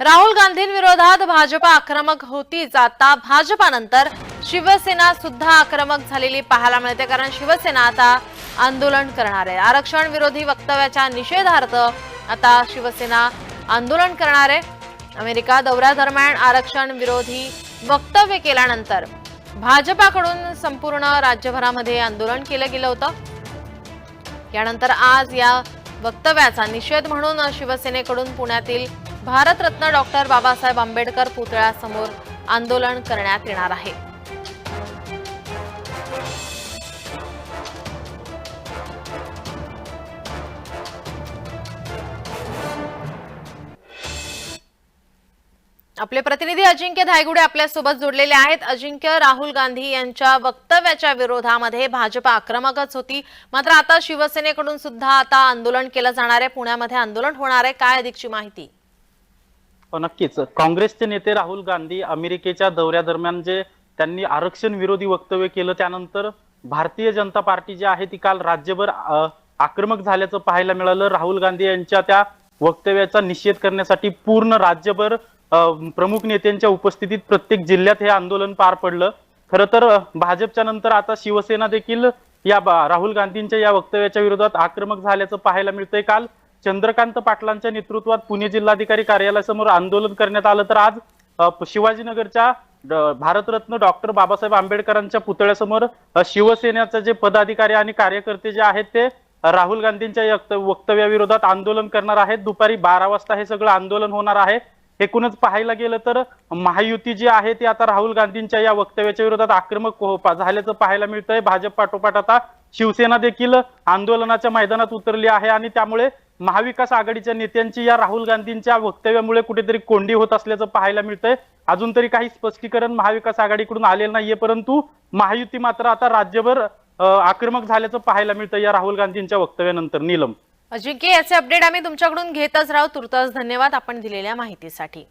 राहुल गांधींविरोधात भाजपा आक्रमक होतीच. आता भाजपानंतर शिवसेना सुद्धा आक्रमक झालेली पाहायला मिळते कारण शिवसेना आता आंदोलन करणार आहे. आरक्षण विरोधी वक्तव्याच्या निषेधार्थ आता शिवसेना आंदोलन करणार आहे. अमेरिका दौऱ्यादरम्यान आरक्षण विरोधी वक्तव्य केल्यानंतर भाजपाकडून संपूर्ण राज्यभरामध्ये आंदोलन केलं गेलं होतं. यानंतर आज या वक्तव्याचा निषेध म्हणून शिवसेनेकडून पुण्यातील भारतरत्न डॉक्टर बाबासाहेब आंबेडकर पुतळ्यासमोर आंदोलन करण्यात येणार आहे. आपले प्रतिनिधी अजिंक्य धायगुडे आपल्यासोबत जोडलेले आहेत. अजिंक्य राहुल गांधी यांच्या वक्तव्याच्या विरोधामध्ये भाजप आक्रमकच होती. मात्र आता शिवसेनेकडून सुद्धा आता आंदोलन केलं जाणार आहे. पुण्यामध्ये आंदोलन होणार आहे. काय अधिकची माहिती? नक्कीच. काँग्रेसचे नेते राहुल गांधी अमेरिकेच्या दौऱ्यादरम्यान जे त्यांनी आरक्षण विरोधी वक्तव्य केलं त्यानंतर भारतीय जनता पार्टी जी आहे ती काल राज्यभर आक्रमक झाल्याचं पाहायला मिळालं. राहुल गांधी यांच्या त्या वक्तव्याचा निषेध करण्यासाठी पूर्ण राज्यभर प्रमुख नेत्यांच्या उपस्थितीत प्रत्येक जिल्ह्यात हे आंदोलन पार पडलं. खरं तर भाजपच्या नंतर आता शिवसेना देखील या राहुल गांधींच्या या वक्तव्याच्या विरोधात आक्रमक झाल्याचं पाहायला मिळतंय काल. चंद्रकांत पाटलांच्या नेतृत्वात पुणे जिल्हाधिकारी कार्यालयासमोर आंदोलन करण्यात आलं तर आज शिवाजीनगरच्या भारतरत्न डॉक्टर बाबासाहेब आंबेडकरांच्या पुतळ्यासमोर शिवसेनेचे जे पदाधिकारी आणि कार्यकर्ते जे आहेत ते राहुल गांधींच्या वक्तव्याविरोधात आंदोलन करणार आहेत. दुपारी बारा वाजता हे सगळं आंदोलन होणार आहे. एकूणच पाहायला गेलं तर महायुती जी आहे ती आता राहुल गांधींच्या या वक्तव्याच्या विरोधात आक्रमक हो, झाल्याचं पाहायला मिळतंय. भाजप पाठोपाठ आता शिवसेना देखील आंदोलनाच्या मैदानात उतरली आहे आणि त्यामुळे महाविकास आघाडीच्या नेत्यांची या राहुल गांधींच्या वक्तव्यामुळे कुठेतरी कोंडी होत असल्याचं पाहायला मिळतंय. अजून तरी काही स्पष्टीकरण महाविकास आघाडीकडून आलेलं नाहीये परंतु महायुती मात्र आता राज्यभर आक्रमक झाल्याचं पाहायला मिळतं या राहुल गांधींच्या वक्तव्यानंतर. नीलम. अजिंक्य याचे अपडेट आम्ही तुमच्याकडून घेतच राहू. तुर्तास धन्यवाद आपण दिलेल्या माहितीसाठी.